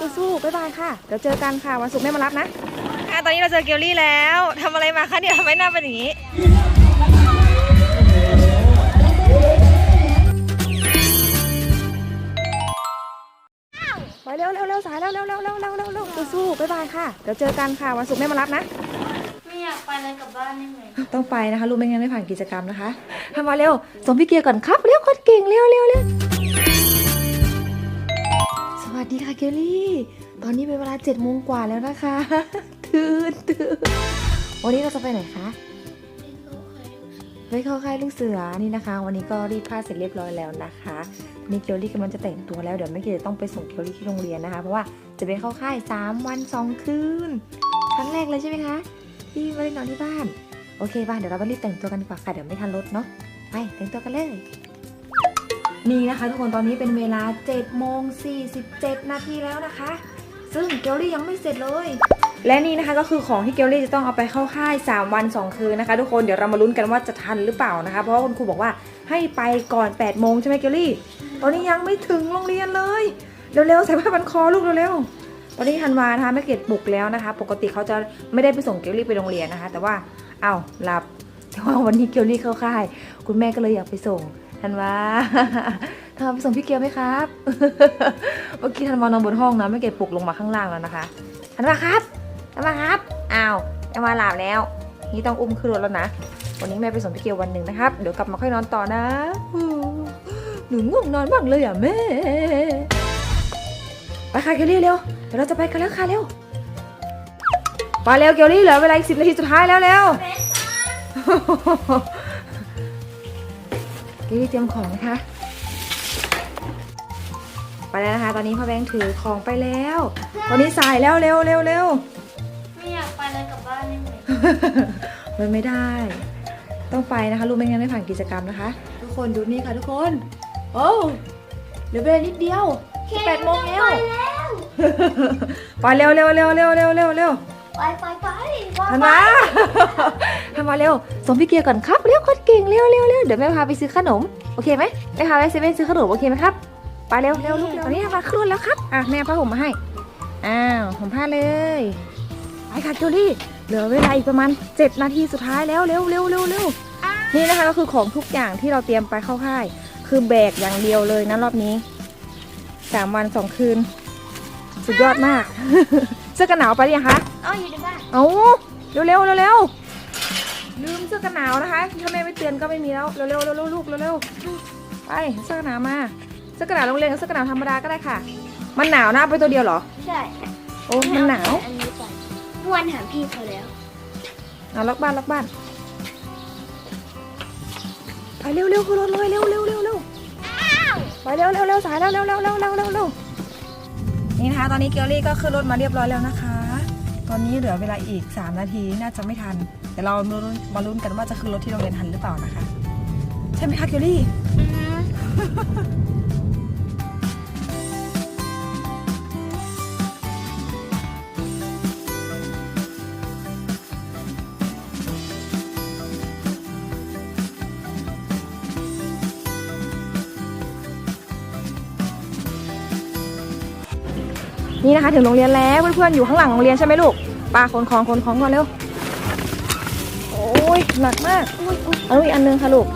สู้ๆบ๊ายบายค่ะ เดี๋ยวเจอกันค่ะ วันศุกร์แม่มารับนะอะตอนนี้เราเจอเกลลี่แล้วทำอะไรมาคะเนี่ยทำไมหน้าเป็นอย่างนี้ไปเร็วเร็วเร็วสายเร็วเร็วเร็วเร็วเร็วเร็วเร็วสู้ๆบ๊ายบายค่ะ เดี๋ยวเจอกันค่ะวันศุกร์แม่มารับนะ ไม่อยากไปเลยกลับบ้านได้ไหมต้องไปนะคะลูกไม่งั้นไม่ผ่านกิจกรรมนะคะทำมาเร็วส่งพี่เกียร์ก่อนครับเร็วคนเก่งเร็วเร็วเร็วส วัสดีค่ะเกลลี่ ตอนนี้เป็นเวลาเจ็ดโมงกว่าแล้วนะคะ ตื่นตื่นวันนี้เราจะไปไหนคะไปเข้าค่ายลูกเสือนี่นะคะ วันนี้ก็รีดผ้าเสร็จเรียบร้อยแล้วนะคะนี่เกลลี่กำลังจะแต่งตัวแล้วเดี๋ยวแม่เกลจะต้องไปส่งเกลลี่ที่โรงเรียนนะคะ เพราะว่าจะไปเข้าค่ายสามวันสองคืน ครั้งแรกเลยใช่ไหมคะ ที่ไม่ได้นอนที่บ้าน โอเคป่ะเดี๋ยวเราไปรีบแต่งตัวกันดีกว่าค่ะเดี๋ยวไม่ทันรถเนาะไปแต่งตัวกันเลย นี่นะคะทุกคนตอนนี้เป็นเวลา7โมง47 นาทีแล้วนะคะ ซึ่งเกลลี่ยังไม่เสร็จเลย และนี่นะคะก็คือของที่เกลลี่จะต้องเอาไปเข้าค่าย 3 วัน 2 คืนนะคะ ทุกคนเดี๋ยวเรามาลุ้นกันว่าจะทันหรือเปล่านะคะ เพราะว่าคุณครูบอกว่าให้ไปก่อน8โมงใช่ไหมเกลลี่ ตอนนี้ยังไม่ถึงโรงเรียนเลยเร็วๆใส่ผ้าพันคอลูกเร็วๆตอนนี้ธันวานะคะแม่เกดปลุกแล้วนะคะ ปกติเขาจะไม่ได้ไปส่งเกลลี่ไปโรงเรียนนะคะ แต่ว่าเอ้าหลับแต่ว่าวันนี้เกลลี่เข้าค่าย คุณแม่ก็เลยอยากไปส่ง ธันวาธันวาไปส่งพี่เกียวไหมครับ เมื่อกี้ธันวานอนบนห้องนะแม่เกดปลุกลงมาข้างล่างแล้วนะคะธันวาครับธันวาครับ อ้าวธันวาหลับแล้ว นี่ต้องอุ้มขึ้นรถแล้วนะ วันนี้แม่ไปส่งพี่เกียววันหนึ่งนะครับ เดี๋ยวกลับมาค่อยนอนต่อนะ หนูง่วงนอนบ้างเลยอะแม่ ไปค่ะเกลลี่เร็ว เดี๋ยวเราจะไปกันแล้วค่ะเร็ว ไปเร็วเกลลี่เหลือเวลาอีกสิบนาทีสุดท้ายแล้วเร็วเก ลลี่เตรียมของนะคะ ไปแล้วนะคะ ตอนนี้พ่อแบงค์ถือของไปแล้ว ตอนนี้สายแล้วเร็วเร็วเร็วไม่อยากไปเลยกลับบ้านได้ไหมมันไม่ได้ ต้องไปนะคะลูกไม่งั้นไม่ผ่านกิจกรรมนะคะ ทุกคนดูนี่ค่ะทุกคน โอ้เหลือเวลานิดเดียวแปดโมงแล้ว ไปเร็วเร็วเร็วเร็วเร็วเร็วเร็ว ไปไปไปทำมาทำมาเร็วส่งพี่เกียร์ก่อนครับเร็วคนเก่งเร็วเร็วเร็วเดี๋ยวแม่พาไปซื้อขนมโอเคไหมแม่พาไปเซเว่นซื้อขนมโอเคไหมครับไปเร็วเร็วลูกตอนนี้ทำมาขึ้นแล้วครับอะแม่เอาผ้าห่มมาให้อ้าวผมผ้าเลยไปค่ะเกลลี่เหลือเวลาอีกประมาณ 7 นาทีสุดท้ายแล้วเร็วเร็วเร็วเร็วนี่นะคะก็คือของทุกอย่างที่เราเตรียมไปเข้าค่าย คือแบกอย่างเดียวเลยนะรอบนี้สามวันสองคืน สุดยอดมาก เสื้อกันหนาวไปหรือยังคะอ๋ออยู่ในบ้านเอาเร็วเร็วเร็วเร็วลืมเสื้อกันหนาวนะคะถ้าแม่ไม่เตือนก็ไม่มีแล้วเร็วเร็วเร็วเร็วลูกเร็วเร็วไปเสื้อกันหนาวมาเสื้อกันหนาวโรงเรียนกับเสื้อกันหนาวธรรมดาก็ได้ค่ะ มันหนาวนะเอาไปตัวเดียวเหรอ ใช่โอ้มันหนาวอันนี้ไปเมื่อวันถามพี่เขาแล้วเอาล็อกบ้านล็อกบ้านไปเร็วเร็วขึ้นรถเลยเร็วเร็วเร็วเร็วไปเร็วเร็วเร็วสายเร็วเร็วเร็วเร็วเร็วเร็วเร็ว นี่นะคะ ตอนนี้เกลลี่ก็ขึ้นรถมาเรียบร้อยแล้วนะคะ ตอนนี้เหลือเวลาอีก 3 นาทีน่าจะไม่ทันเดี๋ยวเรามาลุ้นมาลุ้นกันว่าจะขึ้นรถที่โรงเรียนทันหรือเปล่านะคะ ใช่ไหมคะเกลลี่ นี่นะคะถึงโรงเรียนแล้วเพื่อนๆอยู่ข้างหลังโรงเรียนใช่ไหมลูกปาขนของขนของก่อนเร็วโอ้ยหนักมากอุ๊ยอุ๊ยเอาอีกอันนึงค่ะลูก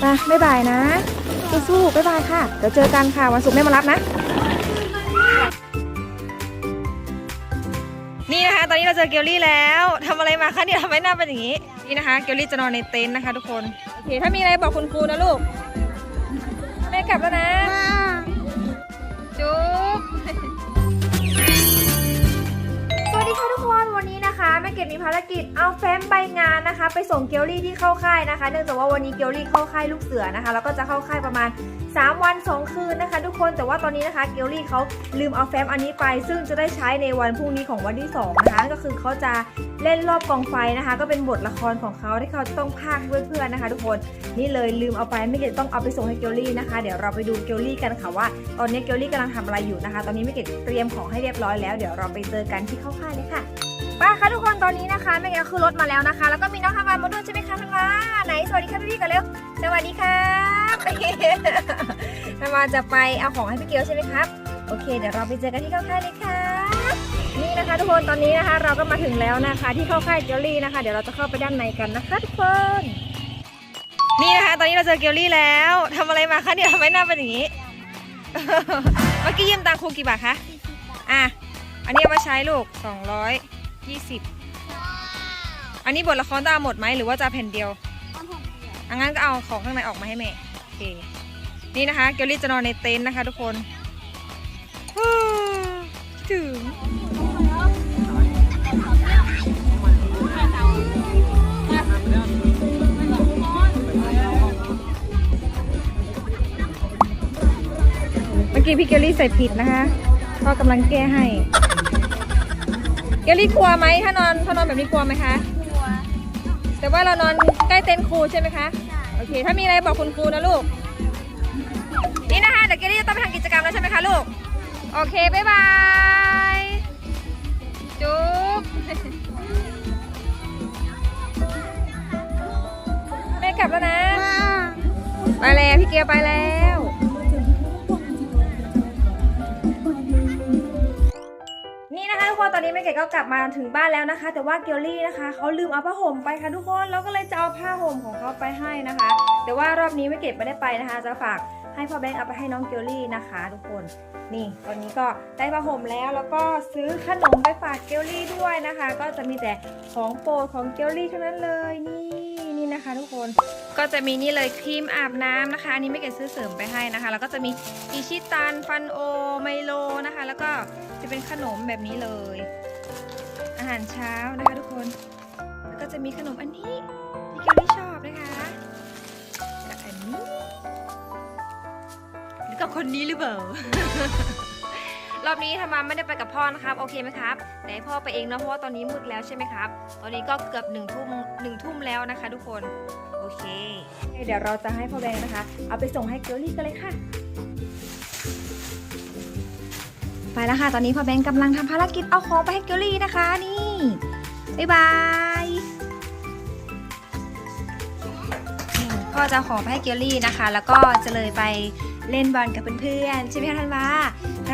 ไปบ๊ายบายนะสู้ๆบ๊ายบายค่ะเดี๋ยวเจอกันค่ะวันศุกร์แม่มารับนะ นี่นะคะ ตอนนี้เราเจอเกลลี่แล้วทำอะไรมาคะเนี่ยทำไมหน้าเป็นอย่างนี้นี่นะคะ เกลลี่จะนอนในเต็นท์นะคะ ทุกคนโอเคถ้ามีอะไรบอกคุณครูนะลูกแม่กลับแล้วนะ จุ๊ นี้นะคะแม่เกดมีภารกิจเอาแฟ้มใบงานนะคะ ไปส่งเกลลี่ที่เข้าค่ายนะคะ เนื่องจากว่าวันนี้เกลลี่เข้าค่ายลูกเสือนะคะ แล้วก็จะเข้าค่ายประมาณ 3 วัน 2 คืนนะคะ ทุกคนแต่ว่าตอนนี้นะคะเกลลี่เขาลืมเอาแฟ้มอันนี้ไป ซึ่งจะได้ใช้ในวันพรุ่งนี้ของวันที่ 2 นะคะ ก็คือเขาจะเล่นรอบกองไฟนะคะ ก็เป็นบทละครของเขาที่เขาจะต้องพากย์ให้เพื่อนๆนะคะ ทุกคนนี่เลยลืมเอาไปไม่เกดต้องเอาไปส่งให้เกลลี่นะคะ เดี๋ยวเราไปดูเกลลี่กันค่ะว่า ตอนนี้เกลลี่กำลังทำอะไรอยู่นะคะ ตอนนี้ไม่เกดเตรียมของให้เรียบร้อยแล้วเดี๋ยวเราไปเจอกันที่เข้าค่ายเลยค่ะ ป้าคะทุกคนตอนนี้นะคะแม่เกดคือรถมาแล้วนะคะ แล้วก็มีน้องธันวามาด้วยใช่ไหมคะธันวาไหนสวัสดีค่ะพี่ๆกันเร็วสวัสดีครับธรรมาจะไปเอาของให้พี่เกียวใช่ไหมครับโอเคเดี๋ยวเราไปเจอกันที่เข้าค่ายเลยค่ะนี่นะคะ ทุกคนตอนนี้นะคะ เราก็มาถึงแล้วนะคะ ที่เข้าค่ายเกลลี่นะคะ เดี๋ยวเราจะเข้าไปด้านในกันนะคะทุกคนนี่นะคะ ตอนนี้เราเจอเกลลี่แล้วทำอะไรมาคะเนี่ยทำไมหน้าเป็นอย่างนี้เมื่อกี้ยืมตังค์ครูกี่บาทคะอะอันนี้เอามาใช้ลูก220อั นนี้บทละครต้องเอาหมดไหมหรือว่าจะเอาแผ่นเดียวอังั้นก็เอาของข้างในออกมาให้แม่โอเค นี่นะคะเกลลี่จะนอนในเต็นท์นะคะ ทุกคนฮู้คิดถึงเมื่อกี้พี่เกลลี่ใส่ผิดนะคะพ่อกำลังแก้ให้ เกลลี่กลัวไหมถ้านอนถ้านอนแบบนี้กลัวไหมคะ กลัว แต่ว่าเรานอนใกล้เต็นท์ครูใช่ไหมคะ โอเค ถ้ามีอะไรบอกคุณครูนะลูก นี่นะคะเดี๋ยวเกลลี่จะต้องไปทำกิจกรรมแล้วใช่ไหมคะลูก โอเค บ๊ายบาย จุ๊บแม่กลับแล้วนะ ไปแล้วพี่เกียวไปแล้ว กคนตอนนี้แม่เกดก็กลับมาถึงบ้านแล้วนะคะ แต่ว่าเกียวลี่นะคะเขาลืมเอาผ้าห่มไปค่ะทุกคนเราก็เลยจะเอาผ้าห่มของเขาไปให้นะคะ แต่ว่ารอบนี้แม่เกดไม่ได้ไปนะคะ จะฝากให้พ่อแบงค์เอาไปให้น้องเกียวลี่นะคะ ทุกคนนี่ตอนนี้ก็ได้ผ้าห่มแล้วแล้วก็ซื้อขนมไปฝากเกียวลี่ด้วยนะคะ ก็จะมีแต่ของโปรดของเกียวลี่เท่านั้นเลยนี่นี่นะคะ ทุกคน ก็จะมีนี่เลยครีมอาบน้ำนะคะ อันนี้ไม่เกดซื้อเสริมไปให้นะคะ แล้วก็จะมีอิชิตันฟันโอไมโลนะคะ แล้วก็จะเป็นขนมแบบนี้เลย อาหารเช้านะคะทุกคน แล้วก็จะมีขนมอันนี้ที่เกลี่ชอบนะคะและอันนี้แล้วก็คนนี้หรือเปล่า รอบนี้ทำมาไม่ได้ไปกับพ่อนะครับ โอเคไหมครับแต่ให้พ่อไปเองนะเพราะว่าตอนนี้มืดแล้วใช่ไหมครับ ตอนนี้ก็เกือบหนึ่งทุ่มหนึ่งทุ่มแล้วนะคะ ทุกคน โอเค เดี๋ยวเราจะให้พ่อแบงค์นะคะ เอาไปส่งให้เกลลี่กันเลยค่ะ ไปแล้วค่ะ ตอนนี้พ่อแบงค์กำลังทำภารกิจเอาของไปให้เกลลี่นะคะ นี่บ๊ายบายพ่อจะเอาของไปให้เกลลี่นะคะ แล้วก็จะเลยไปเล่นบอลกับเพื่อนๆใช่ไหมคะธันวา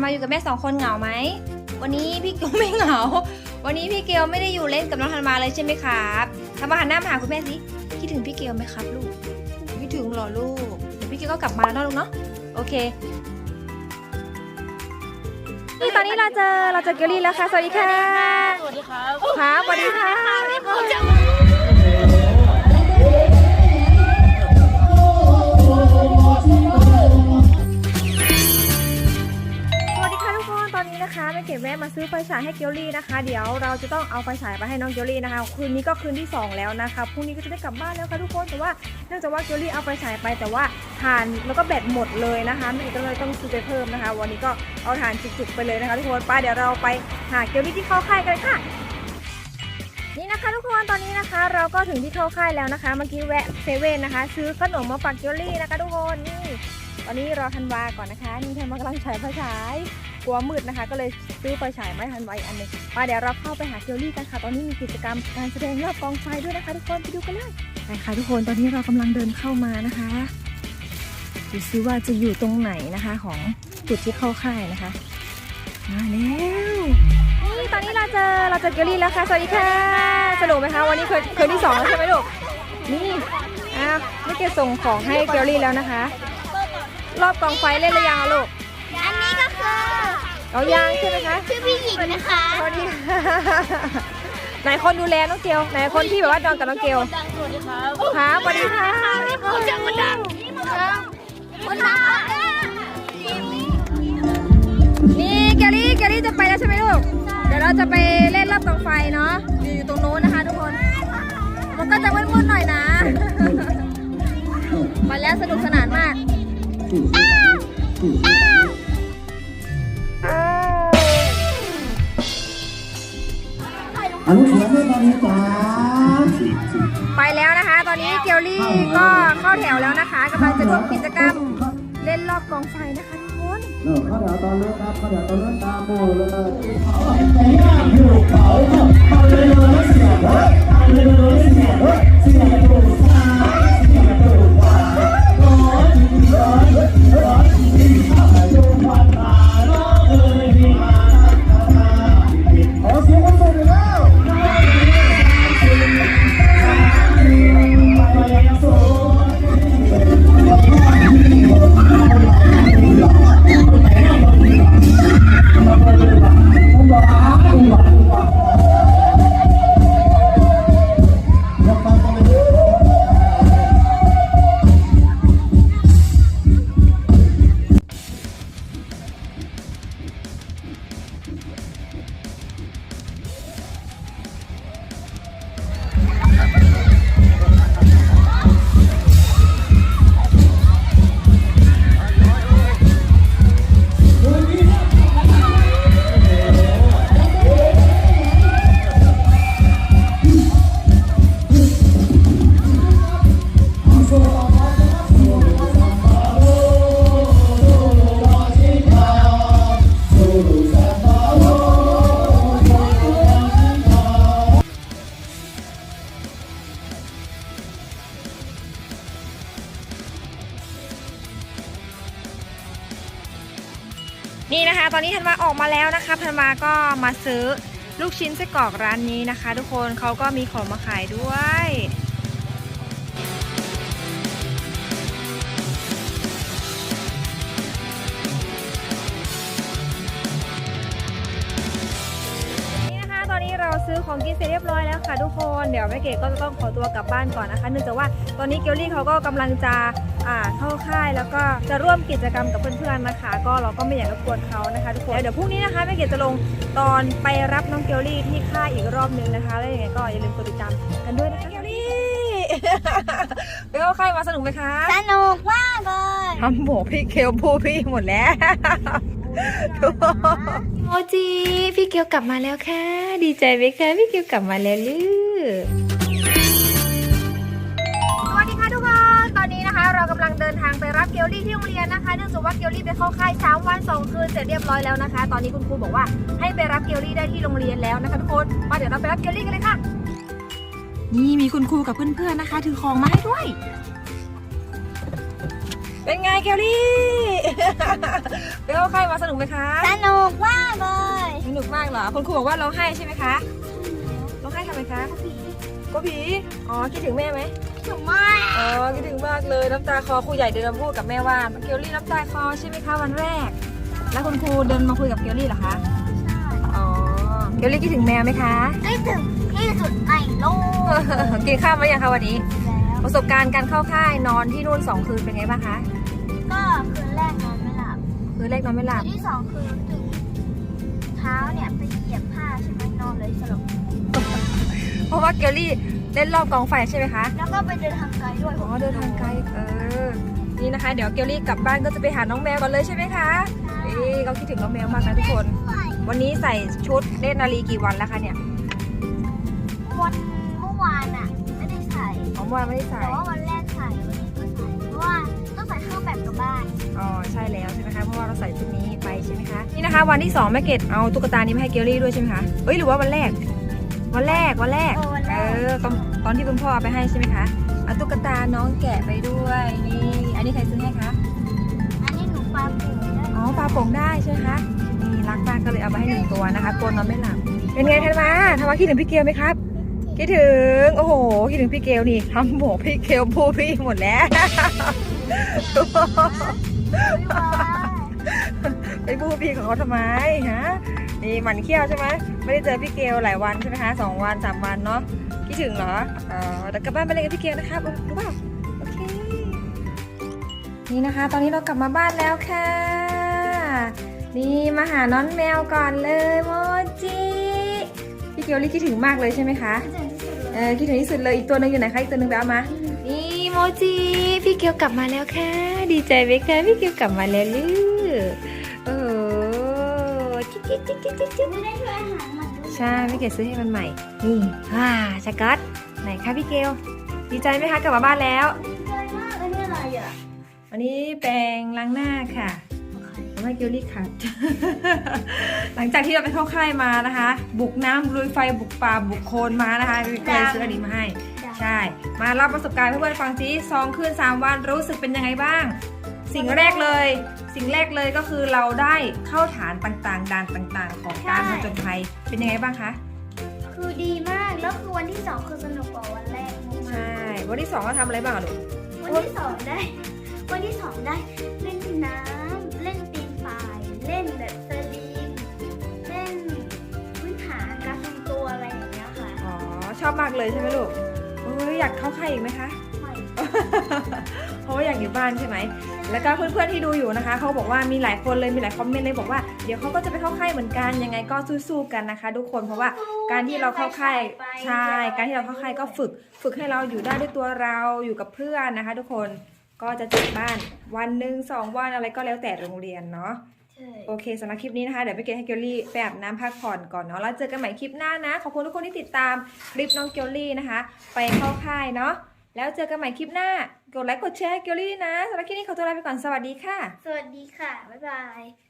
นวาอยู่กับแม่สองคนเหงาไหม วันนี้พี่เกลไม่เหงา วันนี้พี่เกลไม่ได้อยู่เล่นกับน้องธันวาเลยใช่ไหมครับธันวาหันหน้ามาหาคุณแม่สิ คิดถึงพี่เกลไหมครับลูก คิดถึงเหรอลูก เดี๋ยวพี่เกลก็กลับมาแล้วนะลูกเนาะ โอเค นี่ตอนนี้เราเจอเราเจอเกลลี่แล้วค่ะ สวัสดีค่ะ สวัสดีครับ ครับสวัสดีค่ะ นะคะแม่เก็บแวะมาซื้อไฟฉายให้เกลลี่นะคะ เดี๋ยวเราจะต้องเอาไฟฉายไปให้น้องเกลลี่นะคะ คืนนี้ก็คืนที่ 2 แล้วนะคะพรุ่งนี้ก็จะได้กลับบ้านแล้วค่ะทุกคนแต่ว่าเนื่องจากว่าเกลลี่เอาไฟฉายไปแต่ว่าทานแล้วก็แบตหมดเลยนะคะแม่เก็บก็เลยต้องซื้อไปเพิ่มนะคะ วันนี้ก็เอาทานจุกๆไปเลยนะคะทุกคนไปเดี๋ยวเราไปหาเกลลี่ที่เข้าค่ายกันค่ะนี่นะคะทุกคนตอนนี้นะคะ เราก็ถึงที่เข้าค่ายแล้วนะคะเมื่อกี้แวะเซเว่นนะคะ ซื้อขนมมาฝากเกลลี่นะคะ ทุกคนนี่ตอนนี้รอธันวาก่อนนะคะนี่ธันวากำลังฉายไฟฉาย กลัวมืดนะคะ ก็เลยซื้อไฟฉายมาให้ธันไวอันหนึงมาเดี๋ยวเราเข้าไปหาเกลลี่กันค่ะ ตอนนี้มีกิจกรรมการแสดงรอบกองไฟด้วยนะคะ ทุกคนไปดูกันเลยไปค่ะทุกคนตอนนี้เรากำลังเดินเข้ามานะคะดูซิว่าจะอยู่ตรงไหนนะคะของจุดที่เข้าค่ายนะคะมาแล้วนี่ตอนนี้เราเจอเราเจอเกลลี่แล้วค่ะสวัสดีค่ะสนุกไหมคะวันนี้เคยเคยที่สองแล้วใช่ไหมลูกนี่อะไม่เกส่งของให้เกลลี่แล้วนะคะ รอบกองไฟเล่นหรือยังลูก เอายังใช่ไหมคะชื่อพี่หญิงนะคะสวัสดีค่ะไหนคนดูแลน้องเกลไหนคนที่แบบว่านอนกับน้องเกลดังสวัสดีครับครับสวัสดีค่ะเขาจะมาดังคนดังนี่เกลลี่เกลลี่จะไปแล้วใช่ไหมลูก เดี๋ยวเราจะไปเล่นรอบกองไฟเนาะอยู่ตรงโน้นนะคะทุกคน มันก็จะมืดๆหน่อยนะไปแล้วสนุกสนานมาก อนุเสียงด้วยตอนนี้จ้าไปแล้วนะคะ ตอนนี้เกลลี่ก็เข้าแถวแล้วนะคะกำลังจะร่วมกิจกรรมเล่นรอบกองไฟนะคะทุกคนเลิกเข้าแถวตอนเลิกครับเข้าแถวตอนเลิกตามโมเลยแต่ย่างถูกเผาเอาเลยเลยเสียเอาเลยเลยเสียเสียถูกซ้ายเสียถูกขวาข ตอนนี้ธันวาออกมาแล้วนะคะธันวาก็มาซื้อลูกชิ้นไส้กรอกร้านนี้นะคะ ทุกคนเขาก็มีของมาขายด้วย ซื้อของกินเสร็จเรียบร้อยแล้วค่ะทุกคนเดี๋ยวแม่เก๋ก็จะต้องขอตัวกลับบ้านก่อนนะคะ เนื่องจากว่าตอนนี้เกลลี่เขาก็กำลังจะอ่าเข้าค่ายแล้วก็จะร่วมกิจกรรมกับเพื่อนๆนะคะ ก็เราก็ไม่อยากรบกวนเขานะคะทุกคนเดี๋ยวพรุ่งนี้นะคะแม่เก๋จะลงตอนไปรับน้องเกลลี่ที่ค่ายอีกรอบนึงนะคะแล้วยังไงก็อย่าลืมกดติดตามกันด้วยนะคะเกลลี่ไปเข้าค่ายมาสนุกไหมคะสนุกมากเลยทำหมวกพี่เคลพูพี่หมดแล้ว โมจิพี่เกียวกลับมาแล้วค่ะ ดีใจไหมคะพี่เกียวกลับมาแล้วลูกสวัสดีค่ะทุกคนตอนนี้นะคะเรากำลังเดินทางไปรับเกลลี่ที่โรงเรียนนะคะ เนื่องจากว่าเกลลี่ไปเข้าค่าย3วัน2คืนเสร็จเรียบร้อยแล้วนะคะ ตอนนี้คุณครูบอกว่าให้ไปรับเกลลี่ได้ที่โรงเรียนแล้วนะคะทุกคน มาเดี๋ยวเราไปรับเกลลี่กันเลยค่ะ นี่มีคุณครูกับเพื่อนๆนะคะ ถือของมาให้ด้วย เป็นไงเกลลี่ไปเข้าค่ายมาสนุกไหมคะ สนุกมากเลยสนุกมากเหรอ คุณครูบอกว่าร้องไห้ใช่ไหมคะร้องไห้ทำไมคะก็ผี อ๋อ คิดถึงแม่ไหมสนุกมากอ๋อ คิดถึงมากเลย น้ำตาคอครูใหญ่เดินมาพูดกับแม่ว่าเกลลี่น้ำตาคอใช่ไหมคะวันแรก แล้วคุณครูเดินมาคุยกับเกลลี่เหรอคะอ๋อเกลลี่คิดถึงแมวไหมคะ คิดถึงที่สุดในโลก กินข้าวมายังคะวันนี้แล้ว ประสบการณ์การเข้าค่ายนอนที่นู่นสองคืนเป็นไงบ้างคะ ก็คืนแรกนอนไม่หลับคืนแรกนอนไม่หลับคืนที่สองคือตื่นเท้าเนี่ยไปเหยียบผ้าใช่ไหมนอนเลยสลบเพราะว่าเกลลี่เล่นรอบกองไฟใช่ไหมคะ แล้วก็ไปเดินทางไกลด้วยอ๋อเดินทางไกลเออ นี่นะคะ เดี๋ยวเกลลี่กลับบ้านก็จะไปหาน้องแมวก่อนเลยใช่ไหมคะเอ๊ะเขาคิดถึงน้องแมวมากนะทุกคน วันนี้ใส่ชุดเล่นนาลีกี่วันแล้วคะเนี่ย วันเมื่อวานอะไม่ได้ใส่ของเมื่อวานไม่ได้ใส่แต่ว่าวันแรกใส่วันนี้ก็ใส่เพราะว่าต้องใส่เครื่องแบบกลับบ้านอ๋อใช่แล้วใช่ไหมคะเพราะว่าเราใส่ชุดนี้ไปใช่ไหมคะนี่นะคะ วันที่สองแม่เกดเอาตุ๊กตานี้มาให้เกลลี่ด้วยใช่ไหมคะเอ้ยหรือว่าวันแรก วันแรกวันแรกเออวันแรเอกอตอนตอนที่คุณพ่อเอาไปให้ใช่ไหมคะเอาตุ๊กตาน้องแกะไปด้วยนี่อันนี้ใครซื้อให้คะอันนี้หนูปลาปูได้อ๋อปลาโป่งได้ใช่ไหมคะนี่รักมากก็เลยเอาไปให้หนึ่งตัวนะคะกลัวนอนไม่หลับเป็นไงทันมาทันมาคิดถึงพี่เกลไหมครับ คิดถึง โอ้โห คิดถึงพี่เกลนี่ทำหมวกพี่เกลพูพี่หมดแล้วไปพูพี่ของเขาทำไมฮะนี่หมันเขี้ยวใช่ไหมไม่ได้เจอพี่เกลหลายวันใช่ไหมคะสองวันสามวันเนาะคิดถึงเหรออ๋อแต่กลับบ้านไปเล่นกับพี่เกลนะครับรู้เปล่าโอเคนี่นะคะ ตอนนี้เรากลับมาบ้านแล้วค่ะ นี่มาหาน้องแมวก่อนเลยโมจิพี่เกลลี่คิดถึงมากเลยใช่ไหมคะ เออคิดถึงที่สุดเลยอีกตัวหนึงอยู่ไหนคะอีกตัวหนึงไปเอามานี่โมจิพี่เกียวกลับมาแล้วค่ะ ดีใจไหมคะพี่เกียวกลับมาแล้วลูกโอ้โหจิ๊กจิ๊กจิ๊กจิ๊กจิ๊กจิ๊กไม่ได้ช่วยอาหารมันด้วยใช่พี่เกดซื้อให้มันใหม่นี่ว้าสกัดไหนคะพี่เกลดีใจไหมคะกลับมาบ้านแล้วใจมากอันนี้อะไรอะอันนี้แปรงล้างหน้าค่ะทำให้เกลลี่ขัดหลังจากที่เราไปเข้าค่ายมานะคะ บุกน้ำลุยไฟบุกป่าบุกโคลนมานะคะก็เลยซื้ออันนี้มาให้ ใช่ มาเล่าประสบการณ์ให้เพื่อนๆฟังสิสองคืนสามวันรู้สึกเป็นยังไงบ้าง สิ่งแรกเลย สิ่งแรกเลยก็คือเราได้เข้าฐานต่างๆด่านต่างๆ ของการผจญภัยเป็นยังไงบ้างคะ คือดีมาก แล้วคือวันที่สองคือสนุกกว่าวันแรกมากใช่วันที่สองเราทำอะไรบ้างอะลูก ๆวันที่สองได้ วันที่สองได้เล่นน้ำเล่นปีนป่ายเล่นแบบ ชอบมากเลยใช่ไหมลูกเอ้ยอยากเข้าค่ายอีกไหมคะไม่เพราะว่าอยากอยู่บ้านใช่ไหม แล้วก็เพื่อนๆที่ดูอยู่นะคะ เขาบอกว่ามีหลายคนเลยมีหลายคอมเมนต์เลยบอกว่าเดี๋ยวเขาก็จะไปเข้าค่ายเหมือนกันยังไงก็สู้ๆกันนะคะ ทุกคนเพราะว่าการที่เราเข้าค่ายใช่ การที่เราเข้าค่ายก็ฝึก ฝึกให้เราอยู่ได้ด้วยตัวเราอยู่กับเพื่อนนะคะ ทุกคนก็จะจัดบ้านวันหนึ่งสองวันอะไรก็แล้วแต่โรงเรียนเนาะใช่ โอเคสำหรับคลิปนี้นะคะ เดี๋ยวไปเกลให้เกลลี่ไปอาบน้ำพักผ่อนก่อนเนาะแล้วเจอกันใหม่คลิปหน้านะ ขอบคุณทุกคนที่ติดตามคลิปน้องเกลลี่นะคะ ไปเข้าค่ายเนาะแล้วเจอกันใหม่คลิปหน้ากดไลค์กดแชร์ให้เกลลี่นะสำหรับคลิปนี้ขอตัวลาไปก่อนสวัสดีค่ะ สวัสดีค่ะ บ๊ายบาย